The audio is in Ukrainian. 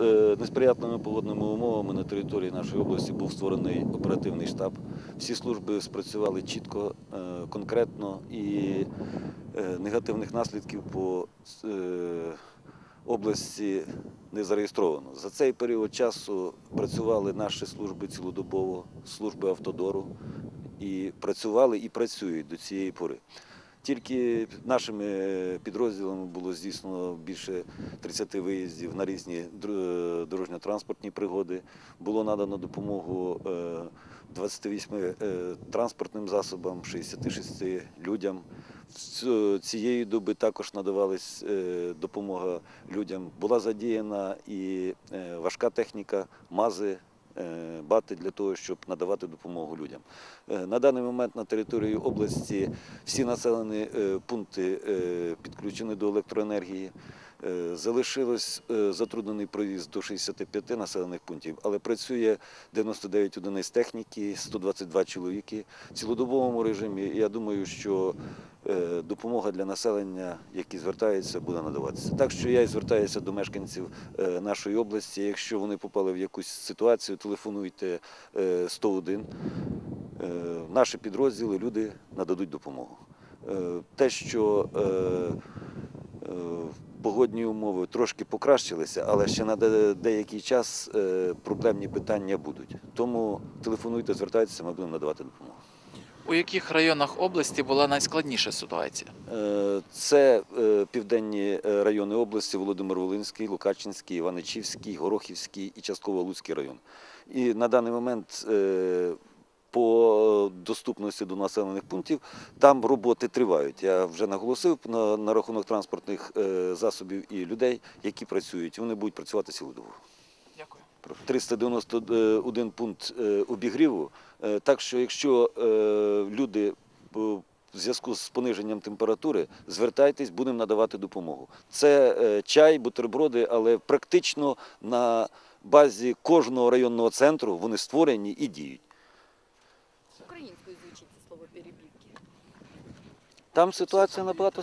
е, несприятливими погодними умовами на території нашої області був створений оперативний штаб. Всі служби спрацювали чітко, е, конкретно і е, негативних наслідків по області не зареєстровано. За цей період часу працювали наші служби цілодобово, служби автодору, і працювали і працюють до цієї пори. Тільки нашими підрозділами було здійснено більше 30 виїздів на різні дорожньо-транспортні пригоди. Було надано допомогу е, 28 е, транспортним засобам, 66 людям. Цієї доби також надавалась е, допомога людям. Була задіяна і е, важка техніка, мази, е, бати для того, щоб надавати допомогу людям. Е, На даний момент на території області всі населені е, пункти е, підключені до електроенергії. Е, Залишилось е, затруднений проїзд до 65 населених пунктів, але працює 99 одиниць техніки, 122 чоловіки в цілодобовому режимі. Я думаю, що е, допомога для населення, які звертаються, буде надаватися. Так що я і звертаюся до мешканців е, нашої області. Якщо вони попали в якусь ситуацію, телефонуйте е, 101. Е, Наші підрозділи, люди нададуть допомогу. Е, Те, що е, е, погодні умови трошки покращилися, але ще на деякий час е, проблемні питання будуть. Тому телефонуйте, звертайтеся, ми будемо надавати допомогу. У яких районах області була найскладніша ситуація? Е, Це е, південні е, райони області: Володимир-Волинський, Лукачинський, Іваничівський, Горохівський і частково Луцький район. І на даний момент по доступності до населених пунктів там роботи тривають. Я вже наголосив на, рахунок транспортних засобів і людей, які працюють. Вони будуть працювати цілодобово. Дякую. 391 пункт е, обігріву. Е, Так що, якщо е, люди в зв'язку з пониженням температури, звертайтесь, будемо надавати допомогу. Це чай, бутерброди, але практично на базі кожного районного центру вони створені і діють. Українською звучить слово перебівки. Там ситуація набагато